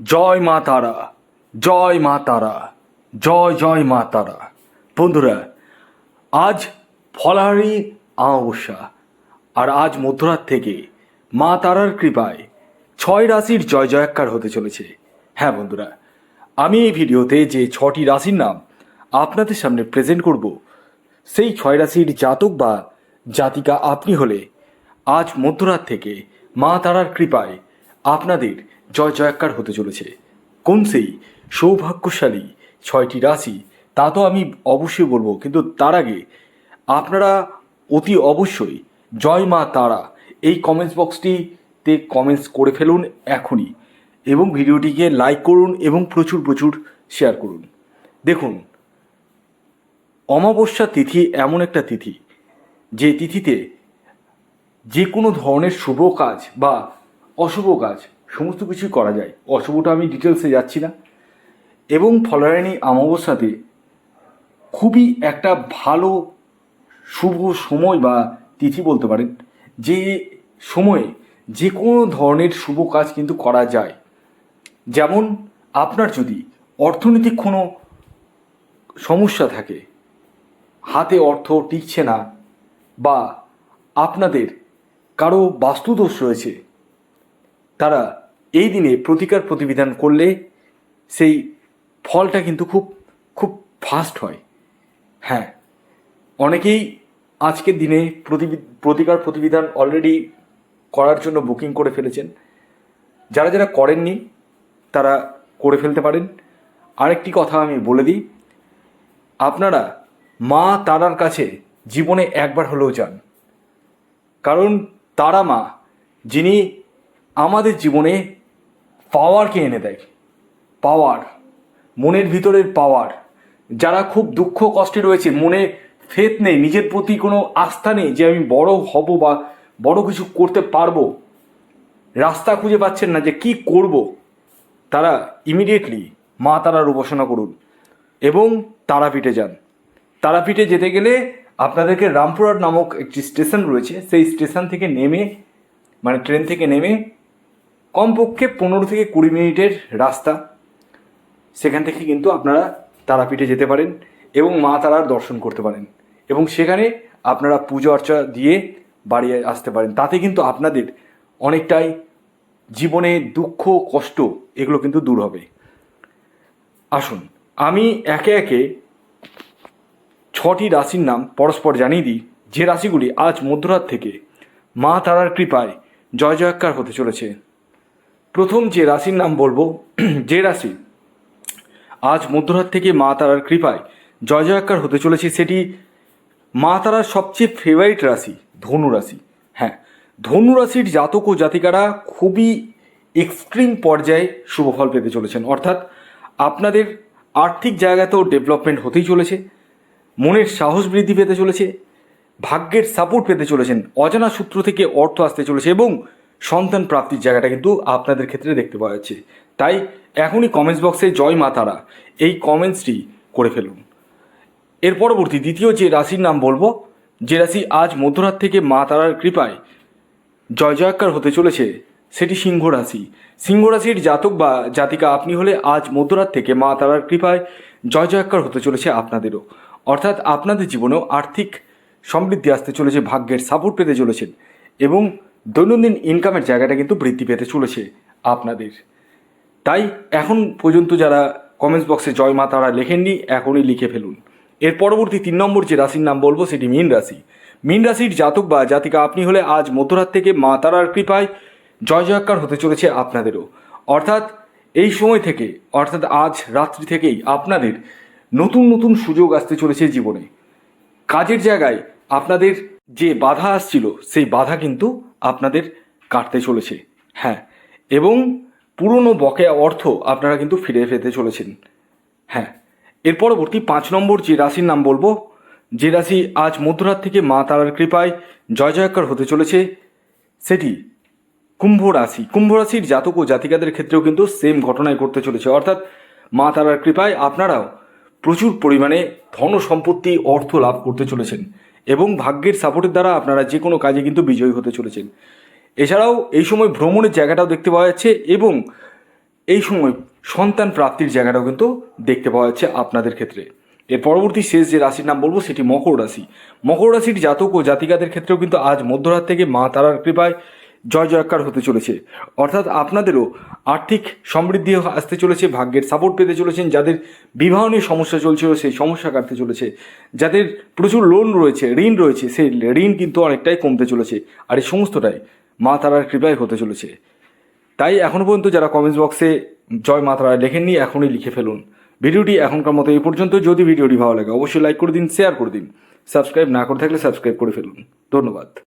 জয় মা তারা, জয় মা তারা, জয় জয় মা তারা। বন্ধুরা, আজ ফলাহারি অমাবস্যা, আর আজ মধ্যরাত থেকে মা তারার কৃপায় ছয় রাশির জয় জয়াক্কার হতে চলেছে। হ্যাঁ বন্ধুরা, আমি এই ভিডিওতে যে ছটি রাশির নাম আপনাদের সামনে প্রেজেন্ট করব, সেই ছয় রাশির জাতক বা জাতিকা আপনি হলে আজ মধ্যরাত থেকে মা তারার কৃপায় আপনাদের জয় জয়াকার হতে চলেছে। কোন সেই সৌভাগ্যশালী ছয়টি রাশি, তা তো আমি অবশ্যই বলব, কিন্তু তার আগে আপনারা অতি অবশ্যই জয় মা তারা এই কমেন্টস বক্সটিতে কমেন্টস করে ফেলুন এখনই এবং ভিডিওটিকে লাইক করুন এবং প্রচুর প্রচুর শেয়ার করুন। দেখুন, অমাবস্যা তিথি এমন একটা তিথি, যে তিথিতে যে কোনো ধরনের শুভ কাজ বা অশুভ কাজ সমস্ত কিছুই করা যায়। অশুভটা আমি ডিটেলসে যাচ্ছি না। এবং ফলারায়ণী অমাবস্যাতে খুবই একটা ভালো শুভ সময় বা তিথি বলতে পারেন, যে সময়ে যে কোনো ধরনের শুভ কাজ কিন্তু করা যায়। যেমন আপনার যদি অর্থনৈতিক কোনো সমস্যা থাকে, হাতে অর্থ টিকছে না বা আপনাদের কারও বাস্তুদোষ রয়েছে তারা এই দিনে প্রতিকার প্রতিবিধান করলে সেই ফলটা কিন্তু খুব খুব ফাস্ট হয়। হ্যাঁ অনেকেই আজকের দিনে প্রতিকার প্রতিবিধান অলরেডি করার জন্য বুকিং করে ফেলেছেন। যারা যারা করেননি, তারা করে ফেলতে পারেন। আরেকটি কথা আমি বলে দিই, আপনারা মা তারার কাছে জীবনে একবার হলেও যান। কারণ তারা মা, যিনি আমাদের জীবনে পাওয়ারকে এনে দেয়। পাওয়ার মনের ভিতরের পাওয়ার যারা খুব দুঃখ কষ্টে রয়েছে, মনে ফেত নেই, নিজের প্রতি কোনো আস্থা নেই যে আমি বড় হব বা বড় কিছু করতে পারব। রাস্তা খুঁজে পাচ্ছেন না যে কি করব। তারা ইমিডিয়েটলি মা তারার উপাসনা করুন এবং তারাপীঠে যান। তারাপীঠে যেতে গেলে আপনাদেরকে রামপুরহাট নামক একটি স্টেশন রয়েছে। সেই স্টেশন থেকে নেমে মানে ট্রেন থেকে নেমে কমপক্ষে পনেরো থেকে কুড়ি মিনিটের রাস্তা। সেখান থেকে কিন্তু আপনারা তারাপীঠে যেতে পারেন এবং মা তারার দর্শন করতে পারেন। এবং সেখানে আপনারা পুজো অর্চা দিয়ে বাড়ি আসতে পারেন। তাতে কিন্তু আপনাদের অনেকটাই জীবনে দুঃখ, কষ্ট এগুলো কিন্তু দূর হবে। আসুন, আমি একে একে ছটি রাশির নাম পরস্পর জানিয়ে দিই। যে রাশিগুলি আজ মধ্যরাত থেকে মা তারার কৃপায় জয় জয়াক্কার হতে চলেছে। প্রথম যে রাশির নাম বলব, যে রাশি আজ মধ্যরাত থেকে মা তারার কৃপায় জয় জয়াকার হতে চলেছে, সেটি মা তারার সবচেয়ে ফেভারিট রাশি, ধনু রাশি। হ্যাঁ ধনু রাশির জাতক ও জাতিকারা খুবই এক্সট্রিম পর্যায়ে শুভফল পেতে চলেছেন। অর্থাৎ আপনাদের আর্থিক জায়গাতেও ডেভেলপমেন্ট হতেই চলেছে, মনের সাহস বৃদ্ধি পেতে চলেছে, ভাগ্যের সাপোর্ট পেতে চলেছেন, অজানা সূত্র থেকে অর্থ আসতে চলেছে এবং সন্তান প্রাপ্তির জায়গাটা কিন্তু আপনাদের ক্ষেত্রে দেখতে পাওয়া যাচ্ছে। তাই এখনই কমেন্টস বক্সে জয় মা তারা এই কমেন্টসটি করে ফেলুন। এর পরবর্তী দ্বিতীয় যে রাশির নাম বলব, যে রাশি আজ মধ্যরাত থেকে মা তারার কৃপায় জয় জয়াক্কার হতে চলেছে, সেটি সিংহ রাশি। সিংহ রাশির জাতক বা জাতিকা আপনি হলে আজ মধ্যরাত থেকে মা তারার কৃপায় জয় জয়াক্কার হতে চলেছে আপনাদেরও। অর্থাৎ আপনাদের জীবনেও আর্থিক সমৃদ্ধি আসতে চলেছে, ভাগ্যের সাপোর্ট পেতে চলেছেন এবং দৈনন্দিন ইনকামের জায়গাটা কিন্তু বৃদ্ধি পেতে চলেছে আপনাদের। তাই এখন পর্যন্ত যারা কমেন্টস বক্সে জয় মা তারা লেখেননি, এখনই লিখে ফেলুন। এর পরবর্তী তিন নম্বর যে রাশির নাম বলব সেটি মীন রাশি। মীন রাশির জাতক বা জাতিকা আপনি হলে আজ মধ্যরাত থেকে মা তারার কৃপায় জয় জয়াক্কার হতে চলেছে আপনাদেরও। অর্থাৎ এই সময় থেকে, অর্থাৎ আজ রাত্রি থেকেই আপনাদের নতুন নতুন সুযোগ আসতে চলেছে জীবনে। কাজের জায়গায় আপনাদের যে বাধা আসছিল, সেই বাধা কিন্তু আপনাদের কাটতে চলেছে। হ্যাঁ এবং পুরনো বকেয়া অর্থ আপনারা কিন্তু ফিরে পেতে চলেছেন। হ্যাঁ এর পরবর্তী পাঁচ নম্বর যে রাশির নাম বলব, যে রাশি আজ মধ্যরাত থেকে মা তারার কৃপায় জয় জয়কার হতে চলেছে, সেটি কুম্ভ রাশি। কুম্ভ রাশির জাতক ও জাতিকাদের ক্ষেত্রেও কিন্তু সেম ঘটনায় ঘটতে চলেছে। অর্থাৎ মা তারার কৃপায় আপনারাও প্রচুর পরিমাণে ধন সম্পত্তি অর্থ লাভ করতে চলেছেন। এবং ভাগ্যের সাপোর্টের দ্বারা আপনারা যে কোনো কাজে কিন্তু বিজয়ী হতে চলেছেন। এছাড়াও এই সময় ভ্রমণের জায়গাটাও দেখতে পাওয়া যাচ্ছে এবং এই সময় সন্তান প্রাপ্তির জায়গাটাও কিন্তু দেখতে পাওয়া যাচ্ছে আপনাদের ক্ষেত্রে। এর পরবর্তী শেষ যে রাশির নাম বলব সেটি মকর রাশি। মকর রাশির জাতক ও জাতিকাদের ক্ষেত্রেও কিন্তু আজ মধ্যরাত থেকে মা তারার কৃপায় জয় জয়কার হতে চলেছে। অর্থাৎ আপনাদেরও আর্থিক সমৃদ্ধি আসতে চলেছে, ভাগ্যের সাপোর্ট পেতে চলেছেন, যাদের বিবাহ নিয়ে সমস্যা চলছিল, সেই সমস্যা কাটতে চলেছে। যাদের প্রচুর লোন রয়েছে, ঋণ রয়েছে, সেই ঋণ কিন্তু অনেকটাই কমতে চলেছে। আর এই সমস্তটাই মা তারার কৃপায় হতে চলেছে। তাই এখনও পর্যন্ত যারা কমেন্টস বক্সে জয় মা তারা লেখেননি, এখনই লিখে ফেলুন। ভিডিওটি এখনকার মতো এই পর্যন্ত। যদি ভিডিওটি ভালো লাগে, অবশ্যই লাইক করে দিন শেয়ার করে দিন। সাবস্ক্রাইব না করে থাকলে সাবস্ক্রাইব করে ফেলুন। ধন্যবাদ।